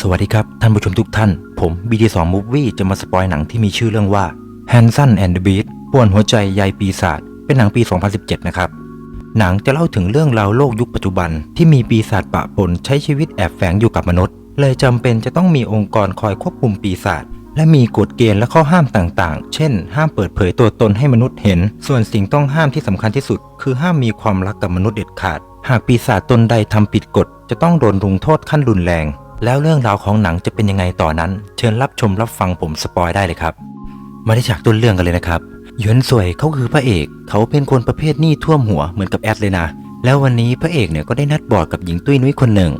สวัสดีครับ ท่านผู้ชมทุกท่าน ผม BD2 Movie จะมาสปอยหนังที่มีชื่อเรื่องว่า Hanson and the Beast ป่วนหัวใจยายปีศาจเป็นหนังปี 2017 นะครับ หนังจะเล่าถึงเรื่องราวโลกยุคปัจจุบัน ที่มีปีศาจปะปนใช้ชีวิตแอบแฝงอยู่กับมนุษย์ เลยจำเป็นจะต้องมีองค์กรคอยควบคุมปีศาจและมีกฎเกณฑ์และข้อห้ามต่างๆ เช่น ห้ามเปิดเผยตัวตนให้มนุษย์เห็น ส่วนสิ่งต้องห้ามที่สำคัญที่สุด คือห้ามมีความรักกับมนุษย์เด็ดขาด หากปีศาจตนใดทำผิดกฎจะต้องโดนลงโทษขั้นรุนแรง แล้วเรื่องราวของหนังจะเป็นยังไงต่อนั้น เชิญรับชมรับฟังผมสปอยได้เลยครับ มาที่ฉากต้นเรื่องกันเลยนะครับหยวนสวยเขาคือพระเอก เขาเป็นคนประเภทหนี้ท่วมหัวเหมือนกับแอดเลยนะ แล้ววันนี้พระเอกเนี่ยก็ได้นัดบอดกับหญิงตุ้ยนุ้ยคนหนึ่ง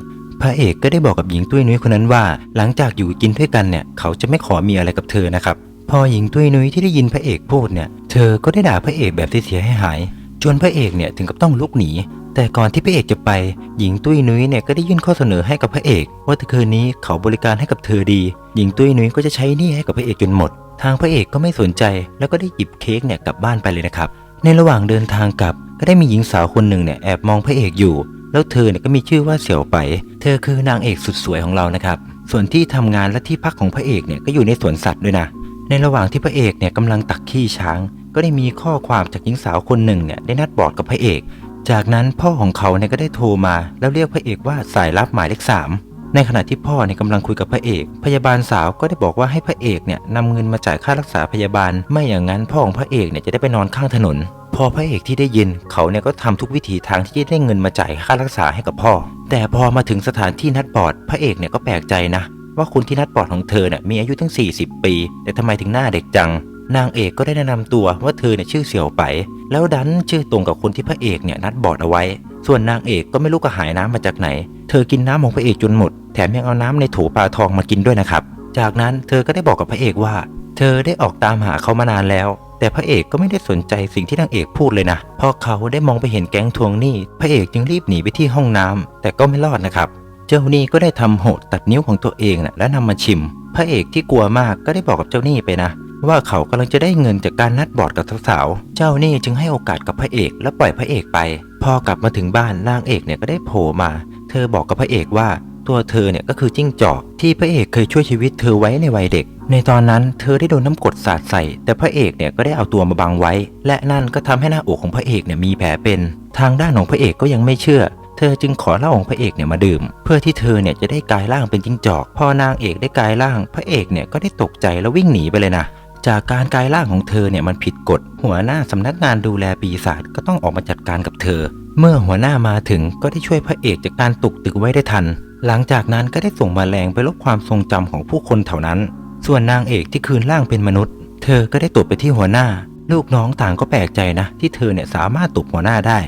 พระเอกก็ได้บอกกับหญิงตุ้ยนุ้ยคนนั้นว่า หลังจากอยู่กินด้วยกันเนี่ยเขาจะไม่ขอมีอะไรกับเธอนะครับพอหญิงตุ้ยนุ้ยที่ได้ยินพระเอกพูดเนี่ย เธอก็ได้ด่าพระเอกแบบที่เสียให้หาย จนพระเอกเนี่ยถึงกับต้องลุกหนี แต่ก่อนที่พระเอกจะไป หญิงตุ้ยนุ้ยเนี่ยก็ได้ยื่นข้อเสนอให้กับพระเอก ว่าถ้าคืนนี้เขาบริการให้กับเธอดี หญิงตุ้ยนุ้ยก็จะใช้หนี้ให้กับพระเอกจนหมด ทางพระเอกก็ไม่สนใจ แล้วก็ได้หยิบเค้กเนี่ยกลับบ้านไปเลยนะครับ ในระหว่างเดินทางกลับ ก็ได้มีหญิงสาวคนหนึ่งเนี่ยแอบมองพระเอกอยู่ แล้วเธอเนี่ยก็มีชื่อว่าเสี่ยวไป เธอคือนางเอกสุดสวยของเรานะครับ ส่วนที่ทำงานและที่พักของพระเอกเนี่ยก็อยู่ในสวนสัตว์ด้วยนะ ในระหว่างที่พระเอกเนี่ยกำลังตักขี้ช้าง ก็ได้มีข้อความจากหญิงสาวคนหนึ่งเนี่ยได้นัดบอดกับพระเอก จากนั้นพ่อของเขาเนี่ยก็ได้โทรมาแล้วเรียกพระเอกว่าสายลับหมายเลขสามในขณะที่พ่อเนี่ยกำลังคุยกับพระเอก พยาบาลสาวก็ได้บอกว่าให้พระเอกเนี่ยนำเงินมาจ่ายค่ารักษาพยาบาล ไม่อย่างนั้นพ่อของพระเอกเนี่ยจะได้ไปนอนข้างถนน พอพระเอกที่ได้ยิน เขาเนี่ยก็ทำทุกวิถีทางที่จะได้เงินมาจ่ายค่ารักษาให้กับพ่อ แต่พอมาถึงสถานที่นัดบอดพระเอกเนี่ยก็แปลกใจนะ ว่าคนที่นัดบอดของเธอเนี่ยมีอายุตั้ง 40 ปี แต่ทำไมถึงหน้าเด็กจัง นางเอกก็ได้แนะนำตัวว่าเธอเนี่ยชื่อเสี่ยวไป แล้วดันชื่อตรงกับคนที่พระเอกเนี่ยนัดบอดเอาไว้ ส่วนนางเอกก็ไม่รู้กระหายน้ำมาจากไหน เธอกินน้ำของพระเอกจนหมด แถมยังเอาน้ำในโถปลาทองมากินด้วยนะครับ จากนั้นเธอก็ได้บอกกับพระเอกว่า เธอได้ออกตามหาเขามานานแล้ว แต่พระเอกก็ไม่ได้สนใจสิ่งที่นางเอกพูดเลยนะพราะเขาได้มองไปเห็นแก๊งทวงหนี้ พระเอกจึงรีบหนีไปที่ห้องน้ำแต่ก็ไม่รอดนะครับ เจ้าหนี้ก็ได้ทำโหดตัดนิ้วของตัวเองนะและนำมาชิม พระเอกที่กลัวมากก็ได้บอกกับเจ้าหนี้ไปนะ ว่าเขากำลังจะได้เงินจากการนัดบอดกับสาวๆ เจ้าหนี้จึงให้โอกาสกับพระเอกและปล่อยพระเอกไป พอกลับมาถึงบ้านนางเอกเนี่ยก็ได้โผล่มา เธอบอกกับพระเอกว่าตัวเธอเนี่ยก็คือจิ้งจอกที่พระเอกเคยช่วยชีวิตเธอไว้ในวัยเด็ก ในตอนนั้นเธอได้โดนน้ำกรดสาดใส่ แต่พระเอกเนี่ยก็ได้เอาตัวมาบังไว้ และนั่นก็ทำให้หน้าอกของพระเอกเนี่ยมีแผลเป็น ทางด้านของพระเอกก็ยังไม่เชื่อ เธอจึงขอเหล้าของพระเอกเนี่ยมาดื่ม เพื่อที่เธอเนี่ยจะได้กลายร่างเป็นจิ้งจอก พอนางเอกได้กลายร่าง พระเอกเนี่ยก็ได้ตกใจแล้ววิ่งหนีไปเลยนะ จากการกายร่างของเธอเนี่ยมันผิดกฎ หัวหน้าสำนักงานดูแลปีศาจก็ต้องออกมาจัดการกับเธอ เมื่อหัวหน้ามาถึงก็ได้ช่วยพระเอกจากการตกตึกไว้ได้ทัน หลังจากนั้นก็ได้ส่งมาแรงไปลบความทรงจำของผู้คนแถวนั้น ส่วนนางเอกที่คืนร่างเป็นมนุษย์ เธอก็ได้ตบไปที่หัวหน้า ลูกน้องต่างก็แปลกใจนะ ที่เธอเนี่ยสามารถตบหัวหน้าได้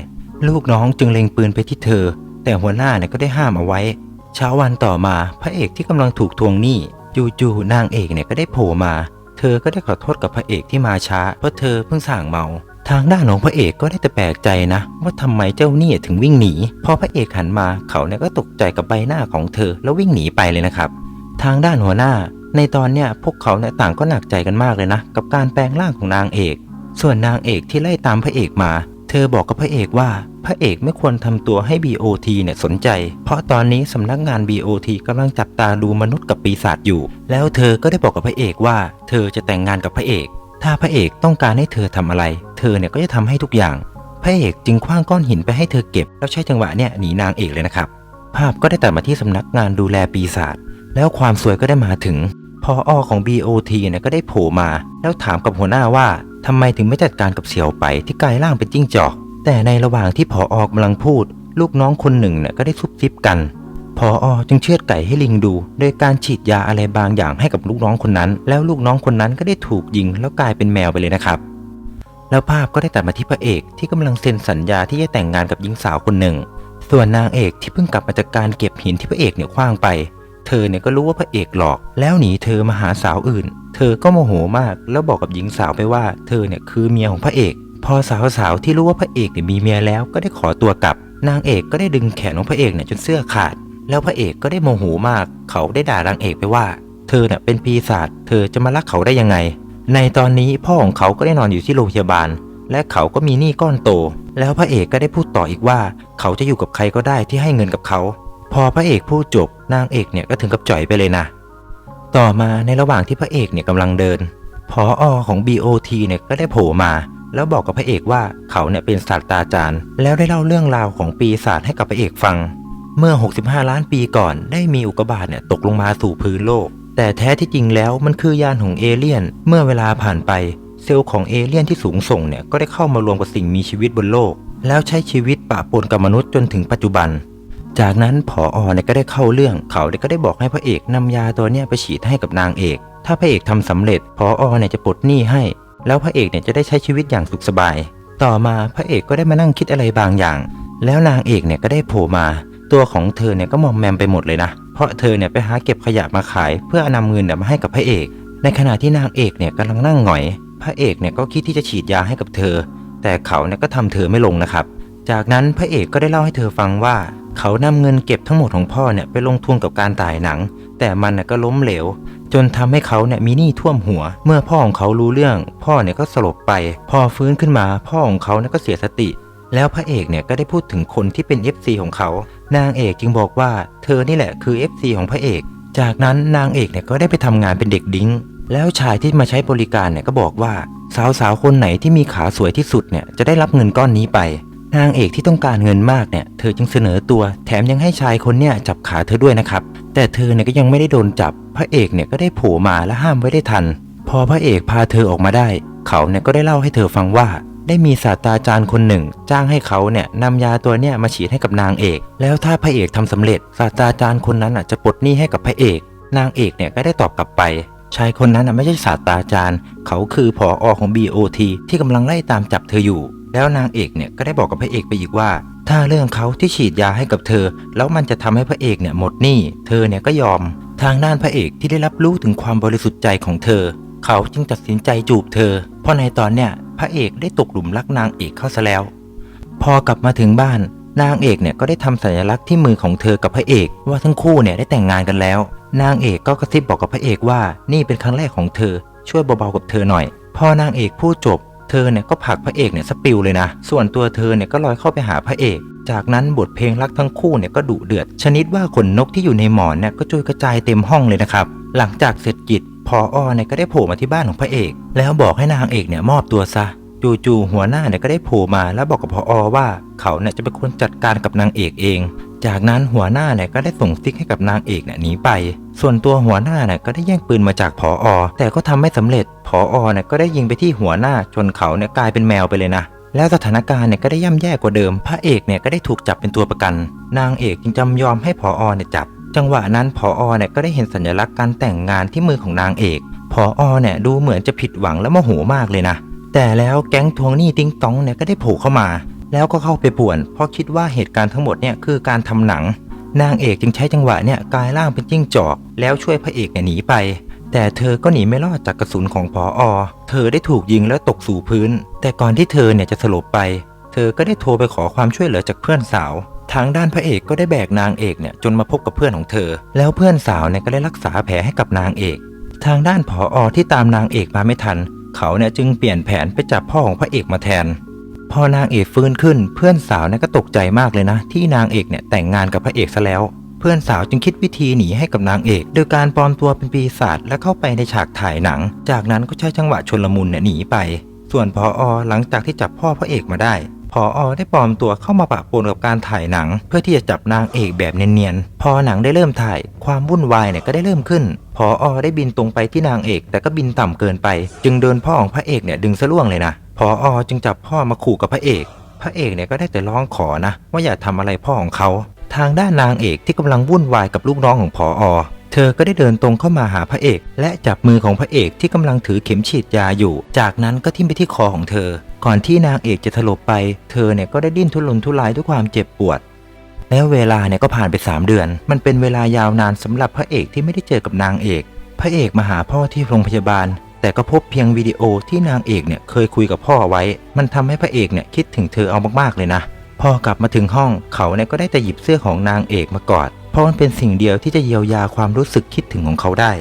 ลูกน้องจึงเล็งปืนไปที่เธอ แต่หัวหน้าเนี่ยก็ได้ห้ามเอาไว้ เช้าวันต่อมาพระเอกที่กำลังถูกทวงหนี้จู่ๆนางเอกเนี่ยก็ได้โผล่มา เธอก็ได้ขอโทษกับพระเอกที่มาช้า เพราะเธอเพิ่งสั่งเมา ทางด้านของพระเอกก็ได้แต่แปลกใจนะ ว่าทำไมเจ้าหนี้ถึงวิ่งหนี พอพระเอกหันมาเขาเนี่ยก็ตกใจกับใบหน้าของเธอแล้ววิ่งหนีไปเลยนะครับ ทางด้านหัวหน้า ในตอนเนี้ยพวกเขาเนี่ยต่างก็หนักใจกันมากเลยนะ กับการแปลงร่างของนางเอก ส่วนนางเอกที่ไล่ตามพระเอกมา เธอบอกกับพระเอกว่าพระเอกไม่ควรทำตัวให้ BOT เนี่ยสนใจ เพราะตอนนี้สำนักงาน BOT กำลังจับตาดูมนุษย์กับปีศาจอยู่ แล้วเธอก็ได้บอกกับพระเอกว่า เธอจะแต่งงานกับพระเอก ถ้าพระเอกต้องการให้เธอทำอะไร เธอเนี่ยก็จะทำให้ทุกอย่าง พระเอกจึงคว้างก้อนหินไปให้เธอเก็บ แล้วใช้จังหวะเนี่ยหนีนางเอกเลยนะครับ ภาพก็ได้ตัดมาที่สำนักงานดูแลปีศาจ แล้วความสวยก็ได้มาถึงพออของ BOT เนี่ยก็ได้โผล่มา แล้วถามกับหัวหน้าว่า ทำไมถึงไม่จัดการกับเสี่ยวไปที่กลายร่างเป็นจิ้งจอก แต่ในระหว่างที่พออกำลังพูด ลูกน้องคนหนึ่งเนี่ยก็ได้ซุบซิบกันพออจึงเชือดไก่ให้ลิงดู โดยการฉีดยาอะไรบางอย่างให้กับลูกน้องคนนั้น แล้วลูกน้องคนนั้นก็ได้ถูกยิงแล้วกลายเป็นแมวไปเลยนะครับ แล้วภาพก็ได้ตัดมาที่พระเอกที่กำลังเซ็นสัญญาที่จะแต่งงานกับหญิงสาวคนหนึ่ง ส่วนนางเอกที่เพิ่งกลับมาจากการเก็บหินที่พระเอกเนี่ยคว้างไป เธอเนี่ยก็รู้ว่าพระเอกหลอก แล้วหนีเธอมาหาสาวอื่น เธอก็โมโหมากแล้วบอกกับหญิงสาวไปว่า เธอเนี่ยคือเมียของพระเอก พอสาวสาวๆที่รู้ว่าพระเอกเนี่ยมีเมียแล้วก็ได้ขอตัวกลับ นางเอกก็ได้ดึงแขนของพระเอกเนี่ยจนเสื้อขาด แล้วพระเอกก็ได้โมโหมาก เขาได้ด่านางเอกไปว่า เธอเนี่ยเป็นปีศาจเธอจะมารักเขาได้ยังไง ในตอนนี้พ่อของเขาก็ได้นอนอยู่ที่โรงพยาบาลและเขาก็มีหนี้ก้อนโต แล้วพระเอกก็ได้พูดต่ออีกว่า เขาจะอยู่กับใครก็ได้ที่ให้เงินกับเขา พอพระเอกพูดจบนางเอกเนี่ยก็ถึงกับจ่อยไปเลยนะ ต่อมาในระหว่างที่พระเอกเนี่ยกำลังเดินพออของ BOT เนี่ยก็ได้โผล่มา แล้วบอกกับพระเอกว่าเขาเนี่ยเป็นศาสตราจารย์ แล้วได้เล่าเรื่องราวของปีศาจให้กับพระเอกฟัง เมื่อ 65 ล้านปีก่อน ได้มีอุกกาบาตเนี่ยตกลงมาสู่พื้นโลก แต่แท้ที่จริงแล้วมันคือยานของเอเลี่ยน เมื่อเวลาผ่านไป เซลล์ของเอเลี่ยนที่สูงส่งเนี่ยก็ได้เข้ามารวมกับสิ่งมีชีวิตบนโลก แล้วใช้ชีวิตปะปนกับมนุษย์จนถึงปัจจุบัน จากนั้นผออเนี่ยก็ได้เข้าเรื่องเขาเนี่ยก็ได้บอกให้พระเอกนำยาตัวเนี้ยไปฉีดให้กับนางเอก ถ้าพระเอกทำสำเร็จผออเนี่ยจะปลดหนี้ให้ แล้วพระเอกเนี่ยจะได้ใช้ชีวิตอย่างสุขสบาย ต่อมาพระเอกก็ได้มานั่งคิดอะไรบางอย่าง แล้วนางเอกเนี่ยก็ได้โผล่มา ตัวของเธอเนี่ยก็มอมแมมไปหมดเลยนะ เพราะเธอเนี่ยไปหาเก็บขยะมาขาย เพื่อนำเงินเนี่ยมาให้กับพระเอก ในขณะที่นางเอกเนี่ยกำลังนั่งหงอย พระเอกเนี่ยก็คิดที่จะฉีดยาให้กับเธอ แต่เขาเนี่ยก็ทำเธอไม่ลงนะครับ จากนั้นพระเอกก็ได้เล่าให้เธอฟังว่า เขานำเงินเก็บทั้งหมดของพ่อเนี่ยไปลงทุนกับการถ่ายหนัง แต่มันน่ก็ล้มเหลว จนทำให้เขาเนี่ยมีหนี้ท่วมหัว เมื่อพ่อของเขารู้เรื่อง พ่อเนี่ยก็สลบไป พอฟื้นขึ้นมา พ่อของเขาเนี่ยก็เสียสติ แล้วพระเอกเนี่ยก็ได้พูดถึงคนที่เป็น FC ของเขา นางเอกจึงบอกว่า เธอนี่แหละคือ FC ของพระเอก จากนั้นนางเอกเนี่ยก็ได้ไปทำงานเป็นเด็กดิ้งแล้วชายที่มาใช้บริการเนี่ยก็บอกว่า สาวๆคนไหนที่มีขาสวยที่สุดเนี่ยจะได้รับเงินก้อนนี้ไป นางเอกที่ต้องการเงินมากเนี่ย เธอจึงเสนอตัวแถมยังให้ชายคนเนี่ยจับขาเธอด้วยนะครับ แต่เธอเนี่ยก็ยังไม่ได้โดนจับ พระเอกเนี่ยก็ได้โผล่มาและห้ามไว้ได้ทัน พอพระเอกพาเธอออกมาได้ เขาเนี่ยก็ได้เล่าให้เธอฟังว่า ได้มีศาสตราจารย์คนหนึ่ง จ้างให้เขาเนี่ยนำยาตัวเนี่ยมาฉีดให้กับนางเอก แล้วถ้าพระเอกทำสำเร็จ ศาสตราจารย์คนนั้นอะจะปลดหนี้ให้กับพระเอก นางเอกเนี่ยก็ได้ตอบกลับไปชายคนนั้นน่ะไม่ใช่ศาสตราจารย์ เขาคือผออของ BOT ที่กำลังไล่ตามจับเธออยู่ แล้วนางเอกเนี่ยก็ได้บอกกับพระเอกไปอีกว่า ถ้าเรื่องเขาที่ฉีดยาให้กับเธอ แล้วมันจะทำให้พระเอกเนี่ยหมดหนี้เธอเนี่ยก็ยอม ทางด้านพระเอกที่ได้รับรู้ถึงความบริสุทธิ์ใจของเธอ เขาจึงตัดสินใจจูบเธอ เพราะในตอนเนี้ยพระเอกได้ตกหลุมรักนางเอกเข้าซะแล้ว พอกลับมาถึงบ้านนางเอกเนี่ยก็ได้ทำสัญลักษณ์ที่มือของเธอกับพระเอก ว่าทั้งคู่เนี่ยได้แต่งงานกันแล้ว นางเอกก็กระซิบบอกกับพระเอกว่านี่เป็นครั้งแรกของเธอ ช่วยเบาๆกับเธอหน่อย พอนางเอกพูดจบ เธอเนี่ยก็ผลักพระเอกเนี่ยสปิวเลยนะ ส่วนตัวเธอเนี่ยก็ลอยเข้าไปหาพระเอก จากนั้นบทเพลงรักทั้งคู่เนี่ยก็ดุเดือด ชนิดว่าขนนกที่อยู่ในหมอนเนี่ยก็จุยกระจายเต็มห้องเลยนะครับ หลังจากเสร็จกิจพออเนี่ยก็ได้โผล่มาที่บ้านของพระเอก แล้วบอกให้นางเอกเนี่ยมอบตัวซะ จู่ๆหัวหน้าเนี่ยก็ได้โผล่มาแล้วบอกกับพออว่าเขาเนี่ยจะเป็นคนจัดการกับนางเอกเอง จากนั้นหัวหน้าเนี่ยก็ได้ส่งซิกให้กับนางเอกเนี่ยหนีไป ส่วนตัวหัวหน้าเนี่ยก็ได้แย่งปืนมาจากผออ แต่ก็ทำไม่สำเร็จผออเนี่ยก็ได้ยิงไปที่หัวหน้าจนเขาเนี่ยกลายเป็นแมวไปเลยนะแล้วสถานการณ์เนี่ยก็ได้ย่ำแย่กว่าเดิม พระเอกเนี่ยก็ได้ถูกจับเป็นตัวประกัน นางเอกจึงจำยอมให้ผออเนี่ยจับ จังหวะนั้นผออเนี่ยก็ได้เห็นสัญลักษณ์การแต่งงานที่มือของนางเอกผออเนี่ยดูเหมือนจะผิดหวังและโมโหมากเลยนะ แต่แล้วแก๊งทวงหนี้ติ้งต้องเนี่ยก็ได้โผล่เข้ามา แล้วก็เข้าไปป่วน เพราะคิดว่าเหตุการณ์ทั้งหมดเนี่ยคือการทำหนัง นางเอกจึงใช้จังหวะเนี่ยกลายร่างเป็นจิ้งจอก แล้วช่วยพระเอกเนี่ยหนีไป แต่เธอก็หนีไม่รอดจากกระสุนของพออเธอได้ถูกยิงแล้วตกสู่พื้น แต่ก่อนที่เธอเนี่ยจะสลบไป เธอก็ได้โทรไปขอความช่วยเหลือจากเพื่อนสาวทางด้านพระเอกก็ได้แบกนางเอกเนี่ยจนมาพบกับเพื่อนของเธอ แล้วเพื่อนสาวเนี่ยก็ได้รักษาแผลให้กับนางเอก ทางด้านผออที่ตามนางเอกมาไม่ทัน เขาเนี่ยจึงเปลี่ยนแผนไปจับพ่อของพระเอกมาแทน พอนางเอกฟื้นขึ้นเพื่อนสาวเนี่ยก็ตกใจมากเลยนะ ที่นางเอกเนี่ยแต่งงานกับพระเอกซะแล้ว เพื่อนสาวจึงคิดวิธีหนีให้กับนางเอก โดยการปลอมตัวเป็นปีศาจและเข้าไปในฉากถ่ายหนัง จากนั้นก็ใช้จังหวะชนลมุนเนี่ยหนีไป ส่วนพออหลังจากที่จับพ่อพระเอกมาได้ พออได้ปลอมตัวเข้ามาปะปนกับการถ่ายหนัง เพื่อที่จะจับนางเอกแบบเนียนๆ พอหนังได้เริ่มถ่าย ความวุ่นวายเนี่ยก็ได้เริ่มขึ้น พออได้บินตรงไปที่นางเอก แต่ก็บินต่ำเกินไป จึงเดินพ่อของพระเอกเนี่ยดึงสะล่วงเลยนะ พออจึงจับพ่อมาขู่กับพระเอก พระเอกเนี่ยก็ได้แต่ร้องขอนะ ว่าอย่าทำอะไรพ่อของเขา ทางด้านนางเอกที่กำลังวุ่นวายกับลูกน้องของพออ เธอก็ได้เดินตรงเข้ามาหาพระเอก และจับมือของพระเอกที่กำลังถือเข็มฉีดยาอยู่ จากนั้นก็ทิ่มไปที่คอของเธอ ก่อนที่นางเอกจะถลบไป เธอเนี่ยก็ได้ดิ้นทุรนทุรายด้วยความเจ็บปวดแล้วเวลาเนี่ยก็ผ่านไป 3 เดือน มันเป็นเวลายาวนานสำหรับพระเอกที่ไม่ได้เจอกับนางเอก พระเอกมาหาพ่อที่โรงพยาบาล แต่ก็พบเพียงวิดีโอที่นางเอกเนี่ยเคยคุยกับพ่อไว้ มันทำให้พระเอกเนี่ยคิดถึงเธอเอามากๆเลยนะ พอกลับมาถึงห้องเขาเนี่ยก็ได้แต่หยิบเสื้อของนางเอกมากอด เพราะมันเป็นสิ่งเดียวที่จะเยียวยาความรู้สึกคิดถึงของเขาได้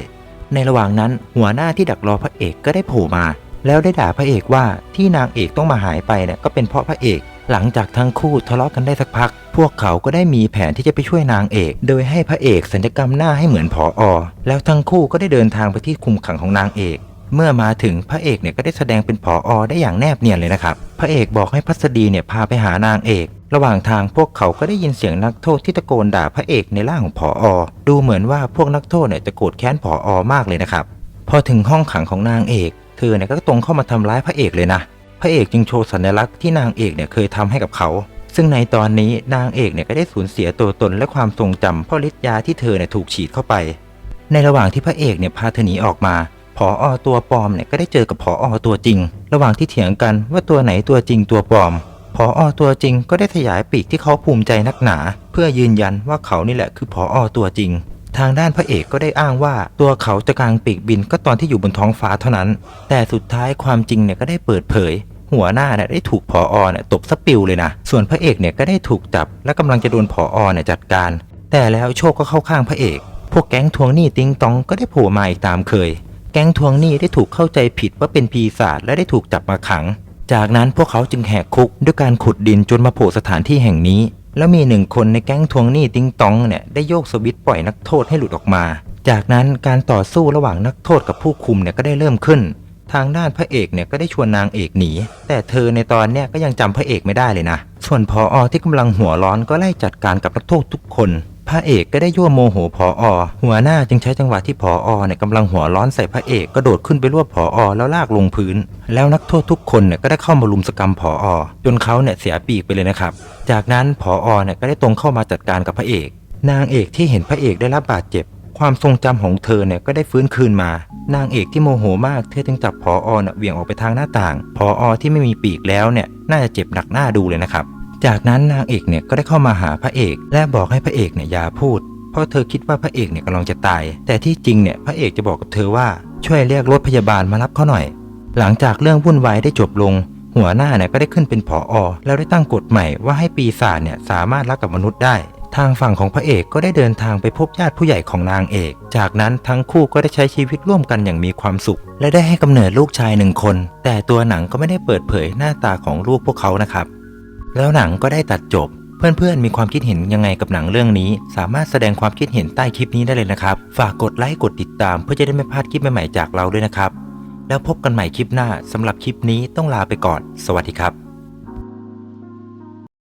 ในระหว่างนั้นหัวหน้าที่ดักรอพระเอกก็ได้โผล่มา แล้วได้ด่าพระเอกว่าที่นางเอกต้องมาหายไปเนี่ยก็เป็นเพราะพระเอก หลังจากทั้งคู่ทะเลาะกันได้สักพัก พวกเขาก็ได้มีแผนที่จะไปช่วยนางเอก โดยให้พระเอกสัญญกรรมหน้าให้เหมือนผออแล้วทั้งคู่ก็ได้เดินทางไปที่คุมขังของนางเอก เมื่อมาถึงพระเอกเนี่ยก็ได้แสดงเป็นผออได้อย่างแนบเนียนเลยนะครับ พระเอกบอกให้พัสดีเนี่ยพาไปหานางเอก ระหว่างทางพวกเขาก็ได้ยินเสียงนักโทษที่ตะโกนด่าพระเอกในร่างของผออดูเหมือนว่าพวกนักโทษเนี่ยจะโกรธแค้นผออมากเลยนะครับ พอถึงห้องขังของนางเอกเธอเนี่ยก็ตรงเข้ามาทำร้ายพระเอกเลยนะ พระเอกจึงโชว์สัญลักษณ์ที่นางเอกเนี่ยเคยทำให้กับเขา ซึ่งในตอนนี้นางเอกเนี่ยก็ได้สูญเสียตัวตนและความทรงจำเพราะฤทธิ์ยาที่เธอเนี่ยถูกฉีดเข้าไป ในระหว่างที่พระเอกเนี่ยพาเธอหนีออกมา ผออตัวปลอมเนี่ยก็ได้เจอกับผออตัวจริง ระหว่างที่เถียงกันว่าตัวไหนตัวจริงตัวปลอมผออตัวจริงก็ได้ขยายปีกที่เขาภูมิใจนักหนา เพื่อยืนยันว่าเขานี่แหละคือผออตัวจริง ทางด้านพระเอกก็ได้อ้างว่าตัวเขาจะกางปีกบินก็ตอนที่อยู่บนท้องฟ้าเท่านั้น แต่สุดท้ายความจริงเนี่ยก็ได้เปิดเผย หัวหน้าเนี่ยได้ถูกผออเนี่ยตบสปิวเลยนะ ส่วนพระเอกเนี่ยก็ได้ถูกจับ และกำลังจะโดนผออเนี่ยจัดการ แต่แล้วโชคก็เข้าข้างพระเอก พวกแก๊งทวงหนี้ติงตองก็ได้โผล่มาอีกตามเคย แก๊งทวงหนี้ได้ถูกเข้าใจผิดว่าเป็นปีศาจและได้ถูกจับมาขัง จากนั้นพวกเขาจึงแหกคุกด้วยการขุดดินจนมาโผล่สถานที่แห่งนี้ แล้วมีหนึ่งคนในแก๊งทวงหนี้ติงตองเนี่ยได้โยกสวิตช์ปล่อยนักโทษให้หลุดออกมา จากนั้นการต่อสู้ระหว่างนักโทษกับผู้คุมเนี่ยก็ได้เริ่มขึ้น ทางด้านพระเอกเนี่ยก็ได้ชวนนางเอกหนี แต่เธอในตอนเนี้ยก็ยังจำพระเอกไม่ได้เลยนะ ส่วนพออที่กำลังหัวร้อนก็ไล่จัดการกับนักโทษทุกคน พระเอกก็ได้ยั่วโมโหพออหัวหน้าจึงใช้จังหวะที่พออเนี่ยกำลังหัวร้อนใส่พระเอกกระโดดขึ้นไปรวบพออแล้วลากลงพื้น แล้วนักโทษทุกคนเนี่ยก็ได้เข้ามาลุมสกรรมพออจนเขาเนี่ยเสียปีกไปเลยนะครับ จากนั้นพออเนี่ยก็ได้ตรงเข้ามาจัดการกับพระเอก นางเอกที่เห็นพระเอกได้รับบาดเจ็บ ความทรงจำของเธอเนี่ยก็ได้ฟื้นคืนมา นางเอกที่โมโหมากเธอจึงจับพออเนี่ยเหวี่ยงออกไปทางหน้าต่างพออที่ไม่มีปีกแล้วเนี่ยน่าจะเจ็บหนักหน้าดูเลยนะครับ จากนั้นนางเอกเนี่ยก็ได้เข้ามาหาพระเอก และบอกให้พระเอกเนี่ยอย่าพูด เพราะเธอคิดว่าพระเอกเนี่ยกำลังจะตาย แต่ที่จริงเนี่ยพระเอกจะบอกกับเธอว่าช่วยเรียกรถพยาบาลมารับเขาหน่อย หลังจากเรื่องวุ่นวายได้จบลง หัวหน้าเนี่ยก็ได้ขึ้นเป็นผออแล้วได้ตั้งกฎใหม่ว่าให้ปีศาจเนี่ยสามารถรักกับมนุษย์ได้ ทางฝั่งของพระเอกก็ได้เดินทางไปพบญาติผู้ใหญ่ของนางเอก จากนั้นทั้งคู่ก็ได้ใช้ชีวิตร่วมกันอย่างมีความสุข และได้ให้กำเนิดลูกชายหนึ่งคน แต่ตัวหนังก็ไม่ได้เปิดเผยหน้าตาของลูกพวกเขานะครับ แล้วหนังก็ได้ตัดจบ เพื่อนๆ มีความคิดเห็นยังไงกับหนังเรื่องนี้ สามารถแสดงความคิดเห็นใต้คลิปนี้ได้เลยนะครับ ฝากกดไลค์กดติดตาม เพื่อจะได้ไม่พลาดคลิปใหม่ๆจากเราด้วยนะครับ แล้วพบกันใหม่คลิปหน้าสำหรับคลิปนี้ต้องลาไปก่อน สวัสดีครับ